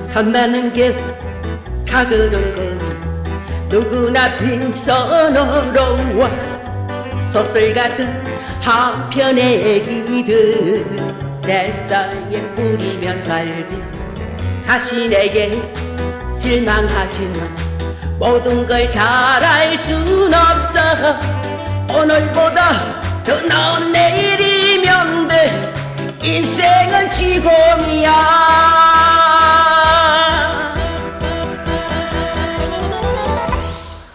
산다는 게 다 그런 거지. 누구나 빈손으로 와 소설 같은 한편의 얘기들. 세상에 뿌리면 살지. 자신에게 실망하지만 모든 걸 잘할 순 없어. 오늘보다 더 나은 내일이면 돼. 인생은 지금이야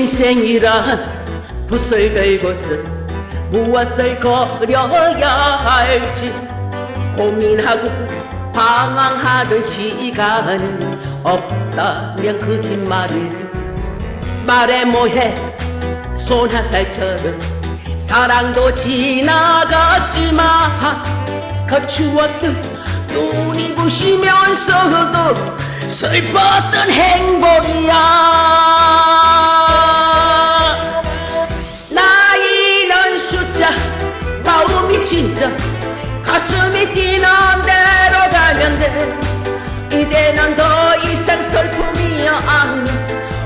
인생이란 붓을 들고서 무엇을 거려야 할지 고민하고 방황하던 시간은 없다면 거짓말이지. 말해 뭐해? 손화살처럼 사랑도 지나갔지만 거추었던 눈이 부시면서도 슬펐던 행복이야 이제는 더 이상 슬픔이 아니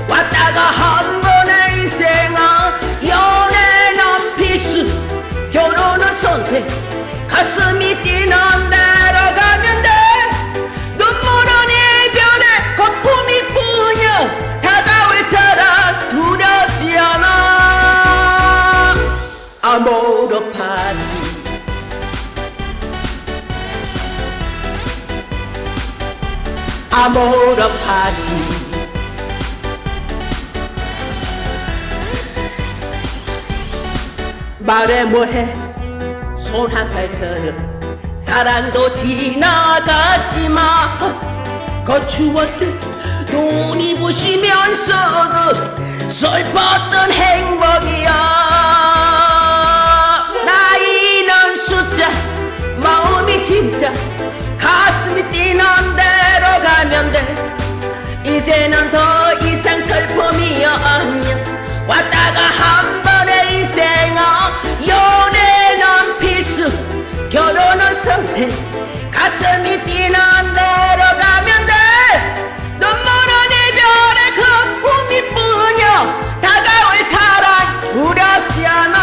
왔다가 한 번의 인생아 연애는 필수 결혼은 선택. 가슴이 뛰는 대로 가면 돼. 눈물은 이별의 거품일 뿐이야 다가올 사랑 두렵지 않아. 아모르 파티 아모르 파티 말해 뭐해? 손화살처럼 사랑도 지나갔지만 거추었던 눈이 부시면서도 슬펐던 행복이야 이제는 더 이상 슬픔이 아니야 왔다가 한 번의 인생아 연애는 필수 결혼은 선택 가슴이 뛰는 대로 가면 돼. 눈물은 이별의 거품일 뿐이야 다가올 사랑 두렵지 않아.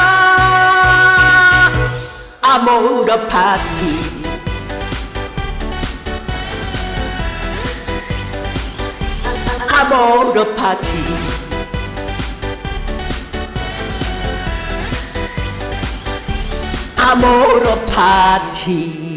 아모르 파티 아모르 파티. 아모르 파티